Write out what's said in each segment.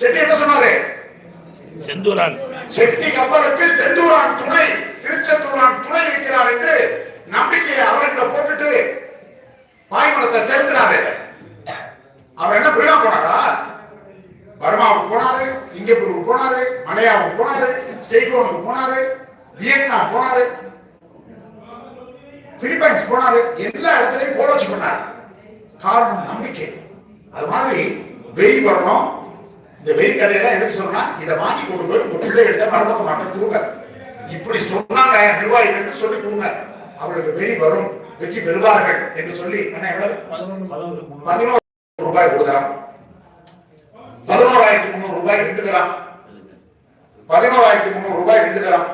செட்டி என்ன சொன்னாரு? செந்தூரான். செட்டி கப்பலுக்கு செந்தூரான் துணை திருச்செந்தூரான் துணை இருக்கிறார் என்று நம்பிக்கையை அவர்கிட்ட போட்டுட்டு பாய்மரத்தை செலுத்தினாரு. அவர் என்ன பிரியா போனாரா? பர்மாவுக்கு போனாரு சிங்கப்பூருக்கு போனாரு மலையாவுக்கு போனாரு செய்கோனுக்கு போனாரு வியட்நாம் போனாரு பிலிப்பைன்ஸ் போனாரு எல்லா இடத்துலயும் போல வச்சு பண்ணாரு. காரணம் நம்பிக்கை. அது மாதிரி வெறி வரணும் இந்த வெறி கதையெல்லாம் எதுக்கு சொன்னா இதை வாங்கி கொண்டு போய் உங்க பிள்ளைகிட்ட மரபக்க மாட்டேன் கொடுங்க. இப்படி சொன்னாங்க நிர்வாகிகள் சொல்லி கொடுங்க. அவர்களுக்கு வெறி வரும் வெற்றி பெறுவார்கள் என்று சொல்லி என்ன எவ்வளவு? பதினோரு ரூபாய் கொடுக்குறான் பதினோராயிரத்தி முந்நூறு ரூபாய் ரெண்டு தரான் பதினோராயிரத்தி முந்நூறு ரூபாய் ரெண்டு தரான்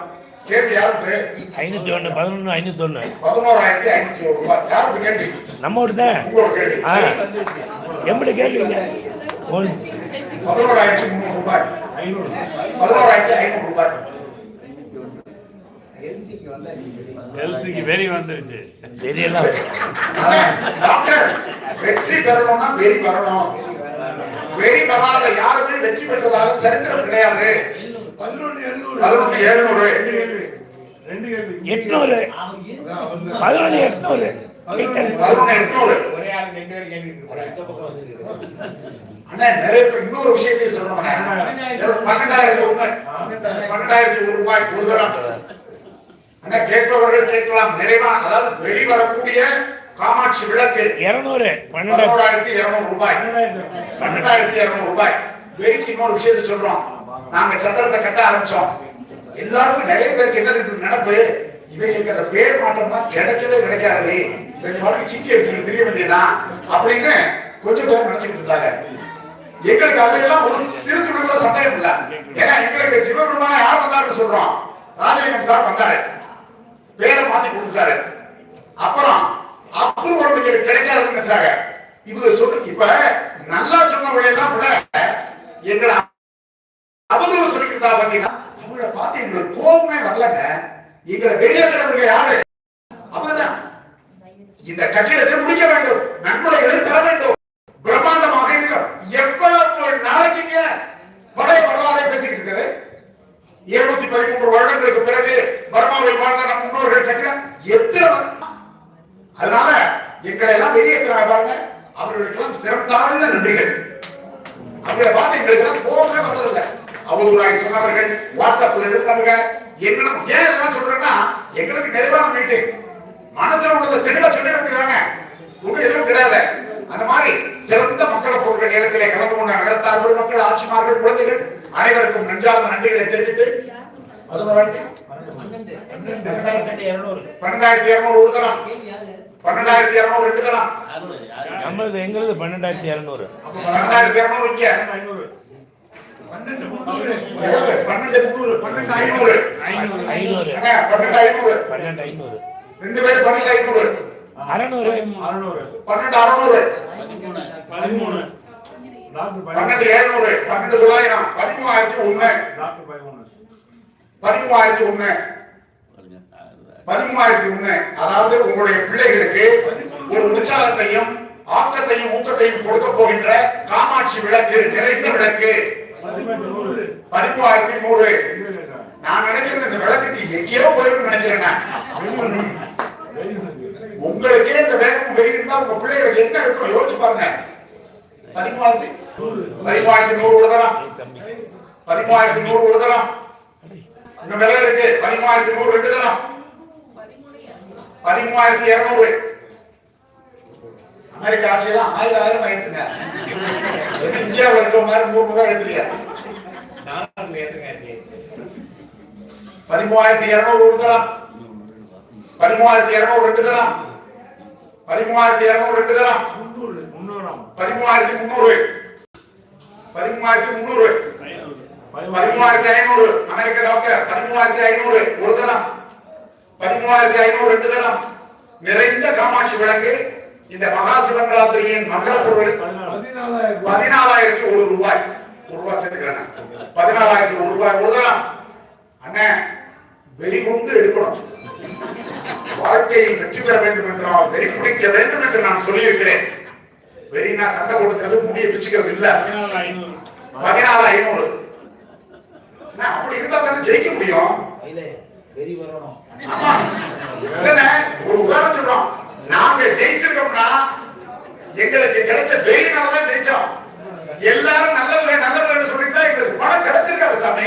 கேள்வி யாருக்கு? ஐநூத்தி ஒண்ணு பதினொன்னு ஐநூத்தி ஒண்ணு. பதினோராயிரத்தி ஐநூத்தி ஒரு ரூபாய். யாருக்கு கேள்வி? நம்ம ஊர் தான் உங்களோட கேள்வி. எப்படி கேள்விங்க? பதினோராயிரத்தி முந்நூறு ரூபாய். பதினோராயிரத்தி ஐநூறு ரூபாய். வெறி வந்துருச்சு. டாக்டர் வெற்றி பெறணும்னா வெறி வரணும். வெறி வராத யாருமே வெற்றி பெற்றதாக சரித்திரம் கிடையாது. பதினொன்று எழுநூறு. எட்நூறு. பதினொன்று எட்நூறு. பதினொன்று எட்நூறு ஒரே ஆள் ரெண்டு பேரும் கேள்வி அண்ணா நிறைய பேர் இன்னொரு விஷயத்தையும் சொல்லணும் பன்னெண்டாயிரத்தி ஒண்ணு பன்னெண்டாயிரத்தி ஒரு ரூபாய் ஒரு தரம் அண்ணா கேட்பவர்கள் கேட்கலாம் நிறைவா அதாவது வெளிவரக்கூடிய காமாட்சி விளக்கு இருநூறு பன்னெண்டு. இருநூறு ரூபாய் பன்னெண்டாயிரத்தி இருநூறு ரூபாய் வெறிக்கு இன்னொரு விஷயத்தை சொல்றோம் நாங்க சத்திரத்தை கட்ட ஆரம்பிச்சோம் எல்லாருக்கும் நிறைய பேருக்கு என்ன இருக்கு இவங்களுக்கு அந்த பேர் மாற்றம்னா கிடைக்கவே கிடைக்காது. ரெண்டு வரைக்கும் சிக்கி அடிச்சுட்டு தெரிய வேண்டியதான் அப்படின்னு கொஞ்சம் பேர் நினைச்சுட்டு இருந்தாங்க. எங்களுக்கு அதெல்லாம் ஒரு சிறு துணுக்குள்ள சந்தேகம் இல்ல. ஏன்னா எங்களுக்கு சிவபெருமான யார் வந்தாருன்னு சொல்றோம். ராஜலிங்கம் சார் வந்தாரு. பேரை மாத்தி கொடுத்துட்டாரு. அப்புறம் அப்ரூவல் உங்களுக்கு கிடைக்காதுன்னு நினைச்சாங்க. இவங்க சொல்லு இப்ப நல்லா சொன்னவங்க எல்லாம் கூட எங்களை அவதூறு சொல்லிக்கிட்டு இருந்தா பாத்தீங்கன்னா அவங்கள பார்த்து எங்களுக்கு கோபமே வரலங்க. எங்களை வெளியேற்றவங்க யாரு? இந்த கட்டிடத்தை முடிக்க வேண்டும். நன்கொடைகளை பெற வேண்டும். பிரம்மாண்டமாக இருக்கும் எவ்வளவு நாளைக்குங்க படை வரலாறை பேசிக்கிட்டு இருக்குது? இருநூத்தி பதிமூன்று வருடங்களுக்கு பிறகு பர்மாவில் வாழ்ந்த நம் முன்னோர்கள் கட்டிடம் எத்தனை அதனால எங்களை எல்லாம் வெளியேற்றாங்க பாருங்க. அவர்களுக்கெல்லாம் எல்லாம் சிறந்தாழ்ந்த நன்றிகள். அவங்களை பார்த்து எங்களுக்கு எல்லாம் கோபமே வந்ததில்லை. அவதூறாய் சொன்னவர்கள் வாட்ஸ்அப்ல இருந்தவங்க என்ன ஏன் இதெல்லாம் சொல்றேன்னா எங்களுக்கு நிறைவான மீட்டிங் மனசுல உள்ளதை தெளிவா சொல்லிருக்கிறாங்க ஒண்ணு எதுவும் கிடையாது. அந்த மாதிரி சிறந்த மக்கள் பொருட்கள் ஏலத்திலே கலந்து கொண்ட நகரத்தார் பெருமக்கள் ஆட்சிமார்கள் குழந்தைகள் அனைவருக்கும் நெஞ்சார்ந்த நன்றிகளை தெரிவித்து பன்னெண்டாயிரத்தி இருநூறு ஒரு தரம். பன்னெண்டாயிரத்தி இருநூறு ரெண்டு தரம். நம்மளது எங்களுது பன்னெண்டாயிரத்தி இரநூறு. பன்னெண்டாயிரத்தி இருநூறு இங்க. ஐநூறு? பன்னெண்டு பன்னெண்டு ஐநூறு. ஐநூறு. ஏங்க, பன்னெண்டு ஐநூறு. பன்னெண்டு ஐநூறு. ரெண்டு பேரும் பன்னெண்டு ஐநூறு. அறநூறு. அறுநூறு. பன்னெண்டு அறுநூறு. பதிமூணு. பன்னெண்டு எழுநூறு பன்னெண்டு தொள்ளாயிரம். பதிமூவாயிரத்தி ஒண்ணு. பதிமூவாயிரத்தி ஒண்ணு. பதிமூவாயிரத்தி ஒண்ணு. அதாவது உங்களுடைய பிள்ளைகளுக்கு ஒரு உற்சாகத்தையும் ஆக்கத்தையும் ஊக்கத்தையும் கொடுக்க போகின்ற காமாட்சி விளக்கு நிறைந்த விளக்கு. பதிமூவாயிரத்தி நூறு. நான் நினைக்கிறேன் இந்த விளக்குக்கு எங்கேயோ போயிடும் நினைக்கிறேன் உங்களுக்கே இந்த வேகம் வெறி இருந்தா உங்க பிள்ளைகளுக்கு என்ன இருக்கும்? யோசிச்சு பாருங்க. பதிமூவாயிரத்தி பதிமூவாயிரத்தி நூறு உழுதலாம் பதிமூவாயிரத்தி நூறு உழுதலாம் இந்த விலை இருக்கு. பதிமூவாயிரத்தி நூறு ரெண்டு தரம் பதிமூவாயிரத்தி இருநூறு. அமெரிக்கா ஆட்சியெல்லாம் ஆயிரம் ஆயிரம் ஆயிடுங்க இந்தியாவில் இருக்கிற மாதிரி மூணு தான் எடுத்துலையா பதிமூவாயிரத்தி இருநூறு ஒரு தரம் பதிமூவாயிரத்தி இருநூறு ரெண்டு தரம் பதிமூவாயிரத்தி இருநூறு ரெண்டு தரம் முந்நூறு பதிமூவாயிரத்தி முந்நூறு பதிமூவாயிரத்தி முந்நூறு ஐநூறு பதிமூவாயிரத்தி ஐநூறு அமெரிக்க டாக்டர் பதிமூவாயிரத்தி ஐநூறு ஒரு தரம் பதிமூவாயிரத்தி ஐநூறு ரெண்டு தரம் நிறைந்த காமாட்சி விளக்கு இந்த மகா சிவராத்திரியின் மங்கள பொருள் பதினாலாயிரத்தி ஒரு ரூபாய் ஒரு ரூபாய் சேர்த்துக்கிறேன் பதினாலாயிரத்தி ஒரு ரூபாய் ஒரு தரம் அண்ணே வெறி கொண்டு எடுக்கணும். வாழ்க்கையில் வெற்றி பெற வேண்டும் என்றால் வெறி பிடிக்க வேண்டும் என்று நான் சொல்லியிருக்கிறேன். வெறினா சண்டை கொடுக்கிறது முடிய பிச்சுக்கிறது இல்ல. பதினாலு ஐநூறு. அப்படி இருந்தா தானே ஜெயிக்க முடியும். ஒரு உதாரணம் சொல்றோம். நாங்க ஜெயிச்சிருக்கோம்னா எங்களுக்கு கிடைச்ச வெயினால தான் ஜெயிச்சோம். எல்லாரும் நல்லவங்க நல்லவங்க சொல்லிட்டு எங்களுக்கு பணம் கிடைச்சிருக்காது சாமி.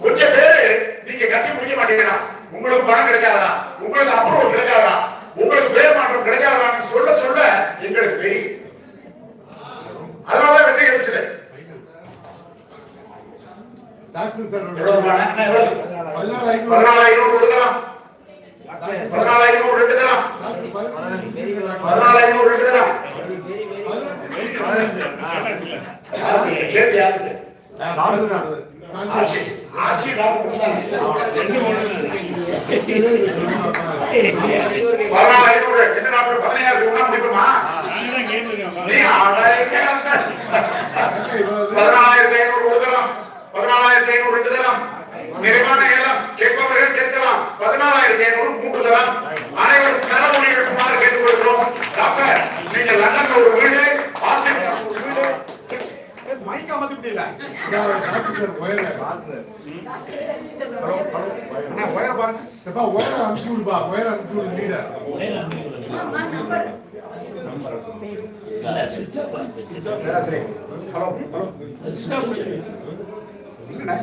கொஞ்சம் பேரு நீங்க கட்டி முடிக்க மாட்டீங்களா உங்களுக்கு பணம் கிடைக்காதா உங்களுக்கு அப்ரூவல் கிடைக்காதா உங்களுக்கு பேர் மாற்றம் கிடைக்காதான்னு சொல்ல சொல்ல எங்களுக்கு வெறி. அதனால வெற்றி கிடைச்சது. Doctor sir? பதினாலு ஐநூறு தரம் பதினாலு ஐநூறு ரெண்டு தரம் பதினாலு ஐநூறு ரெண்டு தரம்? கேள்வி யாருக்கு? ஆட்சி. ஆட்சி பதினாலாயிரத்தி ஐநூறு ஒரு தரம் பதினாலாயிரத்தி ஐநூறு ரெண்டு தரம். நிறைவான ஏலம் கேட்பவர்கள் கேட்கலாம். பதினாலாயிரத்தி ஐநூறு மூன்று தரம். அனைவரும் கரமொழி இருக்குமாறு கேட்டுக்கொள்கிறோம் டாக்டர் நீங்க லண்டன்ல ஒரு வீடு ஆஸ்திரேலியா ஒரு வீடு மைக்க வந்து முடியல ஒயர் உயர பாருங்க. எப்பா ஒயர் அனுப்பிச்சு விடுப்பா. ஒயர் அனுப்பிச்சு விடு லீடர் பேராசிரியர் ஹலோ ஹலோ.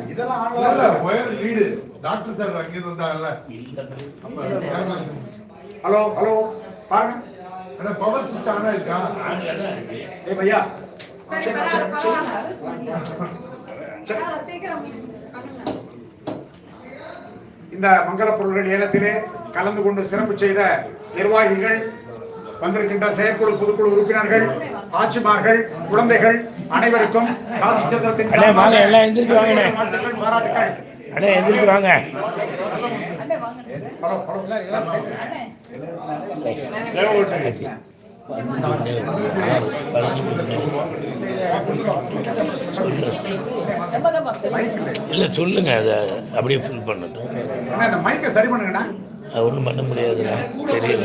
இதெல்லாம் ஒயர் லீடு டாக்டர் சார் அங்கிருந்து வந்தாங்கல்ல. Hello hello. பாருங்க. பவர் சுவிட்ச் ஆனா இருக்கா? ஏ பையா. இந்த மங்கள பொருள்கள் ஏலத்திலே கலந்து கொண்டு சிறப்பு செய்த நிர்வாகிகள் வந்திருக்கின்ற செயற்குழு பொதுக்குழு உறுப்பினர்கள் ஆட்சிமார்கள் குழந்தைகள் அனைவருக்கும் காசி சந்திரத்தின் பாராட்டுக்கள். அண்ணே வாங்க. அண்ணே இல்லை. சொல்லுங்க அதை அப்படியே ஃபில் பண்ணட்டும் மைக்கை சரி பண்ணுங்கண்ணா அது ஒன்றும் பண்ண முடியாதுண்ணா தெரியல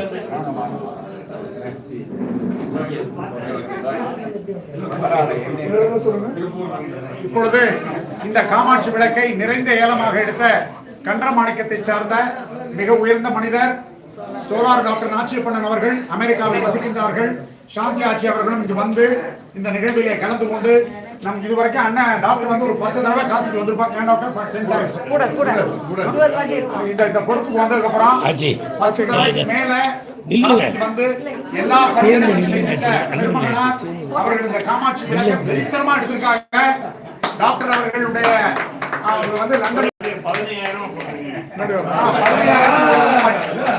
இப்பொழுது இந்த காமாட்சி விளக்கை நிறைந்த ஏலமாக எடுத்த கன்றமாணிக்கத்தை சார்ந்த மிக உயர்ந்த மனிதர் சோலார் டாக்டர் நாச்சியப்பண்ணன் அவர்கள் அமெரிக்காவில் வசிக்கின்றார்கள். சாந்தி ஆட்சி அவர்களும் இங்கு வந்து இந்த நிகழ்விலே கலந்து கொண்டு நம் இதுவரைக்கும் அண்ணன் டாக்டர் வந்து ஒரு பத்து தடவை காசுக்கு வந்திருப்பாங்க. இந்த இந்த பொறுப்புக்கு வந்ததுக்கு அப்புறம் மேல வந்து எல்லா அவர்கள் இந்த காமாட்சி விளக்கை வெறித்தனமா எடுத்திருக்காங்க. டாக்டர் அவர்களுடைய அவர் வந்து லண்டன் ஆ, பதினையாயிரம்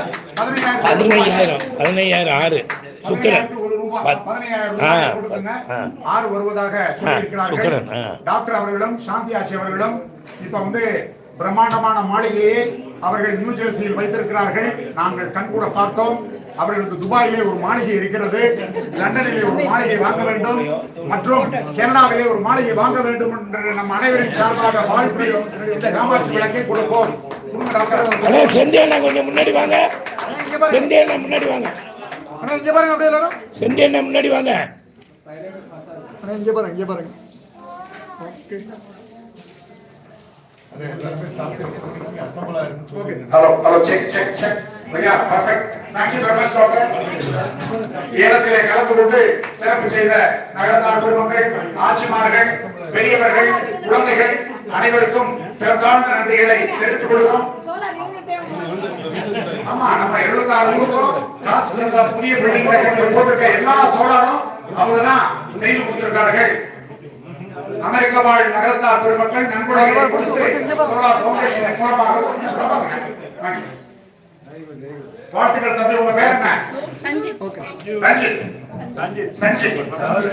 பதினையாயிரம் பதினையாயிரம் ஆறு. சுக்கரன். வருவதாக சுக்கிரன். டாக்டர் அவர்களும் சாந்தி ஆட்சி அவர்களும் இப்ப வந்து பிரம்மாண்டமான மாளிகையை அவர்கள் நியூ ஜெர்சியில் வைத்திருக்கிறார்கள். நாங்கள் கண்கூட பார்த்தோம். அவர்களுக்கு துபாயிலே ஒரு மாளிகை இருக்கிறது. லண்டனிலே ஒரு மாளிகை வாங்க வேண்டும். மற்றும் கனடாவிலே ஒரு மாளிகை வாங்க வேண்டும் என்று நம் அனைவரின் சார்பாக வாழ்த்து இந்த காமாட்சி விளக்கை கொடுப்போம். கொஞ்சம் முன்னாடி வாங்க. முன்னாடி வாங்க. அண்ணா இங்க பாருங்க அப்படியே எல்லாரும். செந்தியண்ணா முன்னாடி வாங்க. அண்ணா இங்க பாருங்க இங்க பாருங்க. அது எல்லாருமே சாப்பிட்டு அசம்பளா இருக்கு. Hello hello check check check ஐயா perfect thank you very much doctor ஏலத்திலே கலந்து கொண்டு சிறப்பு செய்த நகரத்தார் பெருமக்கள் ஆட்சிமார்கள் பெரியவர்கள் குழந்தைகள் அனைவருக்கும் சிறந்தாழ்ந்த நன்றிகளை தெரிவித்துக் கொள்கிறோம். ஆமா நம்ம எழுபத்தாறு ஊருக்கும் காசு சந்திரா புதிய பில்டிங் போட்டிருக்க எல்லா சோழரும் அவங்க தான் செய்து கொடுத்திருக்கார்கள் அமெரிக்க வாழ் நகரத்தார் பெருமக்கள் நன்கொடைகளை கொடுத்து சோலார் பவுண்டேஷன் மூலமாக. வாழ்த்துக்கள் தம்பி உங்க பேர் என்ன? சஞ்சித். ரஞ்சித் சஞ்சித்.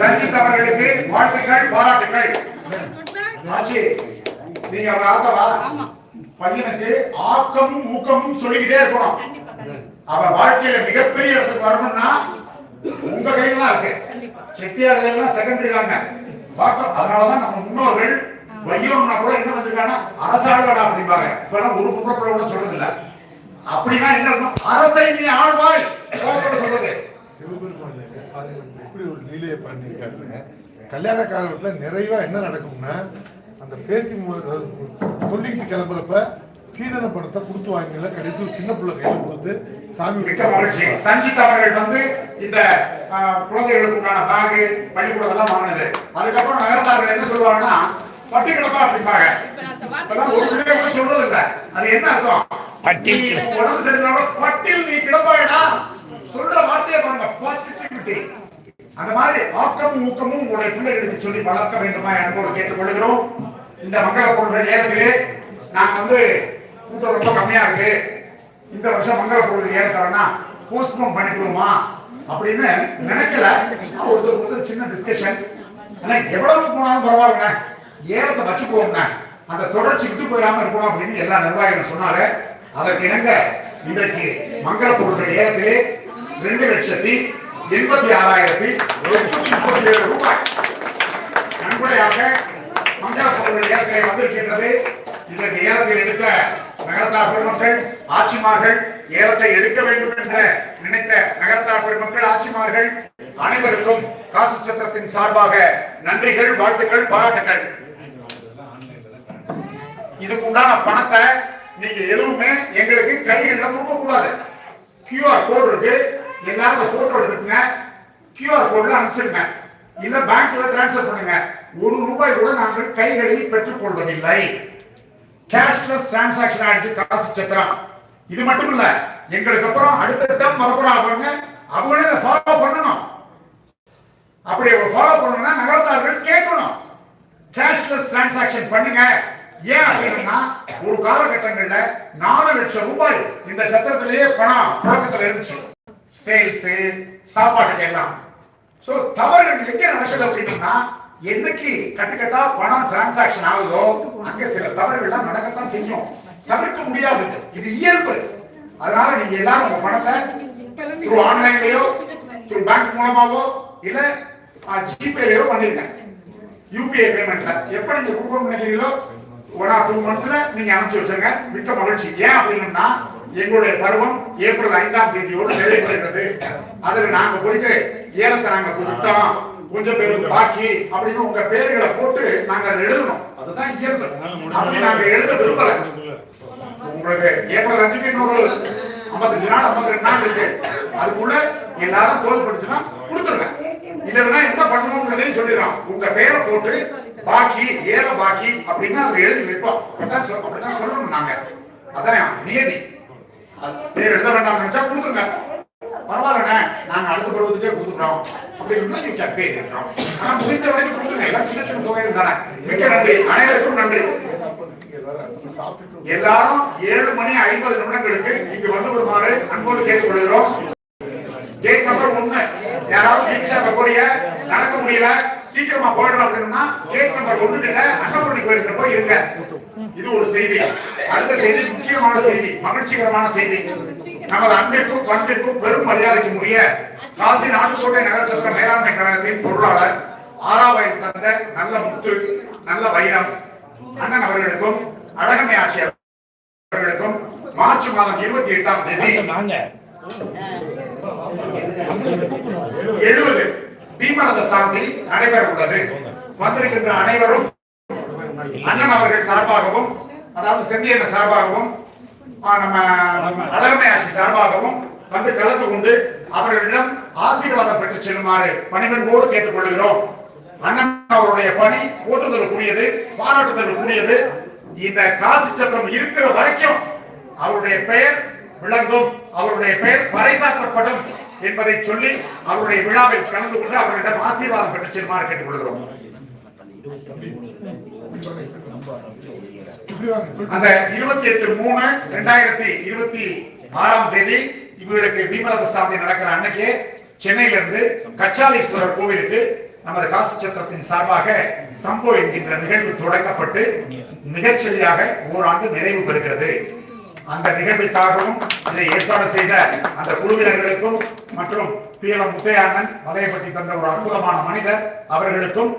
சஞ்சித். அவர்களுக்கு வாழ்த்துக்கள் பாராட்டுக்கள். ஆச்சி. நீங்க அவர் ஆத்தவா? பையனுக்கு ஆக்கமும் ஊக்கமும் சொல்லிக்கிட்டே இருக்கணும். அவன் வாழ்க்கையில மிகப்பெரிய இடத்துக்கு வரணும்னா உங்க கையில தான் இருக்கு. செட்டியார் கையில செகண்டரி தாங்க அதனாலதான் நம்ம முன்னோர்கள் வையம்னா கூட என்ன வச்சிருக்காங்க அரசாளுகடா அப்படிம்பாங்க இப்பெல்லாம் ஒரு பொம்பளை பிள்ளை கூட சொல்றது இல்ல அப்படின்னா என்ன? அரசை நீ ஆழ்வாய் சொல்றது. சிவபெருமான் எப்படி ஒரு லீலையை பண்ணிருக்காருன்னு கல்யாண காலத்துல நிறைவா என்ன நடக்கும்னா அந்த பேசி சொல்லிக்கிட்டு கிளம்புறப்ப சீதன பணத்தை கொடுத்து வாங்கல கடைசி ஒரு சின்ன பிள்ளை கையில கொடுத்து சாமி மிக்க மகிழ்ச்சி. சஞ்சித் அவர்கள் வந்து இந்த ஆஹ், குழந்தைகளுக்கு உண்டான பேகு பள்ளிக்கூடம் எல்லாம் வாங்கினது. அதுக்கப்புறம் நகரத்தார்கள் என்ன சொல்லுவாங்கன்னா பட்டி கிடப்பா அப்படிம்பாங்க. இப்பெல்லாம் ஒரு பிள்ளைய கூட சொல்றது இல்ல அது என்ன அர்த்தம்? பட்டில் உடம்பு சரியில்லாம பட்டில் நீ கிடப்பாயடா சொல்ற வார்த்தையை பாருங்க பாசிட்டிவிட்டி அந்த மாதிரி ஆக்கமும் ஊக்கமும் உங்களுடைய பிள்ளைகளுக்கு சொல்லி வளர்க்க வேண்டுமா? என்போடு கேட்டுக்கொள்கிறோம். இந்த மங்கள பொருள்கள் ஏலத்திலே நாங்க வந்து கூட்டம் ரொம்ப கம்மியா இருக்கு. இந்த வருஷம் மங்கள பொருள் ஏலத்தவனா போஸ்ட்போன் பண்ணிக்கணுமா அப்படின்னு நினைக்கல. ஒருத்தர் ஒருத்தர் சின்ன டிஸ்கஷன் ஆனா எவ்வளவு போனாலும் பரவாயில்ல ஏலத்தை வச்சுக்குவோங்க அந்த தொடர்ச்சி விட்டு போயிடாம இருக்கணும் அப்படின்னு எல்லா நிர்வாகிகள் சொன்னாரு. அதற்கு இணங்க இன்றைக்கு மங்கள பொருள்கள் ஏலத்திலே ரெண்டு லட்சத்தி எண்பத்தி ஆறாயிரத்தி எட்நூத்தி முப்பத்தி ஏழு ரூபாய். நன்கொடையாக மங்கள பொருட்கள் வந்திருக்கின்றது. இதற்கு ஏலத்தில் எடுக்க நகரத்தார் பெருமக்கள் ஆட்சிமார்கள் ஏலத்தை எடுக்க வேண்டும் என்று நினைத்த நகரத்தார் பெருமக்கள் ஆட்சிமார்கள் அனைவருக்கும் காசு சத்திரத்தின் சார்பாக நன்றிகள் வாழ்த்துக்கள் பாராட்டுகள் இதுக்கு உண்டான பணத்தை நீங்க எதுவுமே எங்களுக்கு கைகளில் கொடுக்க கூடாது கியூஆர் கோடு இருக்கு. எல்லாரும் அந்த போட்டோ எடுத்துக்கங்க. கியூஆர் கோட்ல அனுப்பிச்சிருங்க. இல்ல பேங்க்ல டிரான்ஸ்ஃபர் பண்ணுங்க. ஒரு ரூபாய் கூட நாங்கள் கைகளில் பெற்றுக் கொள்வதில்லை கேஷ்லெஸ் டிரான்சாக்ஷன் ஆயிடுச்சு காசு சக்கரம். இது மட்டும் இல்ல எங்களுக்கு அப்புறம் அடுத்த டம் வரப்போறாங்க பாருங்க. அவங்களே ஃபாலோ பண்ணணும். அப்படி ஃபாலோ பண்ணணும்னா நகரத்தார்கள் கேட்கணும். கேஷ்லெஸ் டிரான்சாக்ஷன் பண்ணுங்க. ஏன் அப்படின்னா ஒரு காலகட்டங்கள்ல நாலு லட்சம் ரூபாய் இந்த சத்திரத்திலேயே பணம் புழக்கத்துல இருந்துச்சு. சேல்ஸ் சாப்பாட்டுக்கு எல்லாம். சோ தவறுகள் எங்க நடக்குது அப்படின்னா என்னைக்கு கட்டுக்கட்டா பணம் டிரான்சாக்ஷன் ஆகுதோ அங்க சில தவறுகள்லாம் நடக்கத்தான் செய்யும். தவிர்க்க முடியாது இது இயல்பு. அதனால நீங்க எல்லாரும் உங்க பணத்தை த்ரூ ஆன்லைன்லயோ த்ரூ பேங்க் மூலமாவோ இல்ல ஜிபேலயோ பண்ணிருங்க. யூபிஐ பேமெண்ட்ல எப்ப நீங்க கொடுக்கணும்னு நினைக்கிறீங்களோ ஒன் ஆர் டூ மந்த்ஸ்ல நீங்க அனுப்பிச்சு வச்சிருங்க. மிக்க மகிழ்ச்சி. ஏன் அப்படின்னா எங்களுடைய பருவம் ஏப்ரல் ஐந்தாம் தேதியோடு நிறைவேறுகிறது அதுல நாங்க போயிட்டு ஏலத்தை நாங்க கொடுத்தோம். கொஞ்சம் பேருக்கு பாக்கி அப்படின்னு உங்க பேர்களை போட்டு நாங்க எழுதணும். அதுதான் இயல்பு. அப்படி நாங்க எழுத விரும்பல. உங்களுக்கு ஏப்ரல் அஞ்சுக்கு இன்னொரு ஐம்பத்தஞ்சு நாள் ஐம்பத்தி ரெண்டு நாள் இருக்கு. அதுக்குள்ள எல்லாரும் தோல் படிச்சுன்னா கொடுத்துருங்க. இல்லைன்னா என்ன பண்ணணும்ன்றதையும் சொல்லிடுறோம் உங்க பேரை போட்டு பாக்கி ஏல பாக்கி அப்படின்னு அதை எழுதி வைப்போம். அப்படிதான் அப்படிதான் சொல்லணும் நாங்க. அதான் நியதி. அது பேர் எழுத வேண்டாம் நினைச்சா கொடுத்துருங்க. பரவாயில்லண்ணே நாங்க அடுத்த பருவத்துக்கே கொடுத்துக்கிறோம் அப்படின்னா யூ கேன் பே இருக்கிறோம். ஆனா முடிந்த வரைக்கும் கொடுத்துங்க எல்லாம் சின்ன சின்ன தொகை தானே. மிக்க நன்றி. அனைவருக்கும் நன்றி. எல்லாரும் ஏழு மணி ஐம்பது நிமிடங்களுக்கு இங்கு வந்து விடுமாறு அன்போடு கேட்டுக்கொள்கிறோம். கேட் நம்பர் ஒண்ணு யாராவது வீழ்ச்சியா இருக்கக்கூடிய நடக்க முடியல சீக்கிரமா போயிடணும் அப்படின்னா கேட் நம்பர் ஒண்ணு கிட்ட அன்னபூர்ணி கோயிலுக்கு போய் இருங்க. இது ஒரு செய்தி. அடுத்த செய்தி முக்கியமான செய்தி மகிழ்ச்சிகரமான செய்தி. நமது அன்பிற்கும் பண்பிற்கும் பெரும் மரியாதைக்கு உரிய காசி நாட்டுக்கோட்டை நகரச்சத்திர மேலாண்மை கழகத்தின் பொருளாளர் ஆறாவயல் தந்த நல்ல முத்து நல்ல வைரம் அண்ணன் அவர்களுக்கும் அழகமை ஆட்சியர் அவர்களுக்கும் மார்ச் மாதம் இருபத்தி எட்டாம் தேதி எழுபது பீமரத சாந்தி நடைபெற உள்ளது. வந்திருக்கின்ற அனைவரும் அண்ணன் அவர்கள் சார்பாகவும் அதாவது செந்தியன சார்பாகவும் நம்ம ஆட்சி சார்பாகவும் வந்து கலந்து கொண்டு அவர்களிடம் ஆசீர்வாதம் பெற்று செல்லுமாறு பணிவன்போடு கேட்டுக்கொள்கிறோம். அண்ணன் அவருடைய பணி போற்றுதலுக்குரியது பாராட்டுதலுக்குரியது. இந்த காசி சக்கரம் இருக்கிற வரைக்கும் அவருடைய பெயர் விளங்கும் அவருடைய பெயர் பறைசாற்றப்படும் என்பதை சொல்லி அவருடைய விழாவில் கலந்து கொண்டு அவர்களிடம் ஆசீர்வாதம் பெற்று செல்லுமாறு கேட்டுக்கொள்கிறோம். அந்த இருபத்தி எட்டு மூணு ரெண்டாயிரத்தி இருபத்தி ஆறாம் தேதி இவர்களுக்கு பீமரத சாந்தி நடக்கிற அன்னைக்கு சென்னையில இருந்து கச்சாலீஸ்வரர் கோவிலுக்கு நமது காசி சத்திரத்தின் சார்பாக சம்போ என்கின்ற நிகழ்வு தொடக்கப்பட்டு மிகச்சரியாக ஓராண்டு நிறைவு பெறுகிறது. அந்த நிகழ்விற்காகவும் இதை ஏற்பாடு செய்த அந்த குழுவினர்களுக்கும் மற்றும் பி எல் முத்தையாண்ணன் வதையப்பட்டி தந்த ஒரு அற்புதமான மனிதர் அவர்களுக்கும்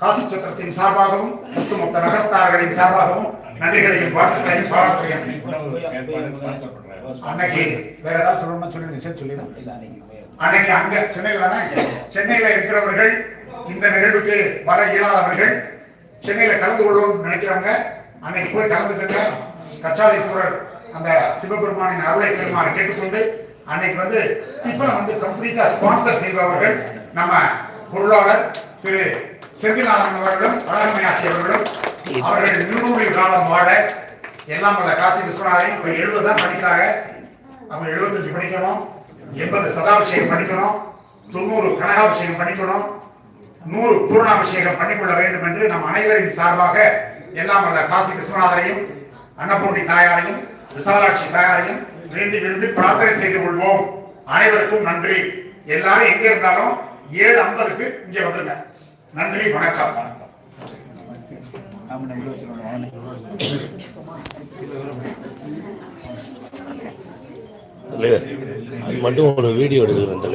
காசி சத்திரத்தின் சார்பாகவும் ஒட்டுமொத்த நகரத்தார்களின் சார்பாகவும் நன்றிகளையும் வாழ்த்துக்களையும் பாராட்டுகிறேன் அன்னைக்கு வேற ஏதாவது சொல்லணும்னு சொல்லி விஷயம் சொல்லிடும் அன்னைக்கு அங்க சென்னையில தானே? சென்னையில இருக்கிறவர்கள் இந்த நிகழ்வுக்கு வர இயலாதவர்கள் சென்னையில கலந்து கொள்ளணும்னு நினைக்கிறாங்க. அன்னைக்கு போய் கலந்துக்கிட்ட கச்சாதீஸ்வரர் அந்த சிவபெருமானின் அருளை பெருமானை கேட்டுக்கொண்டு அன்னைக்கு வந்து டிஃபனை வந்து கம்ப்ளீட்டா ஸ்பான்சர் செய்பவர்கள் நம்ம பொருளாளர் திரு செந்தில்நாதன் அவர்களும் வளர்மையாசி அவர்களும் அவர்கள் நூறு காலம் வாழ எல்லாம் அந்த காசி விஸ்வநாதன் இப்ப எழுபது தான் படிக்கிறாங்க. அவங்க எழுபத்தஞ்சு படிக்கணும் எண்பது சதாபிஷேகம் படிக்கணும் தொண்ணூறு கனகாபிஷேகம் படிக்கணும் நூறு பூர்ணாபிஷேகம் பண்ணிக்கொள்ள வேண்டும் என்று நம் அனைவரின் சார்பாக எல்லாம் வல்ல காசி விஸ்வநாதரையும் அன்னபூர்ணி தாயாரையும் விசாலாட்சி தாயாரையும் வேண்டி விரும்பி பிரார்த்தனை செய்து கொள்வோம். அனைவருக்கும் நன்றி. எல்லாரும் எங்க இருந்தாலும் ஏழு ஐம்பதுக்கு இங்கே வந்துருங்க. நன்றி வணக்கம். தலைவர் அது மட்டும் ஒரு வீடியோ எடுக்கிறேன் தலைவர்.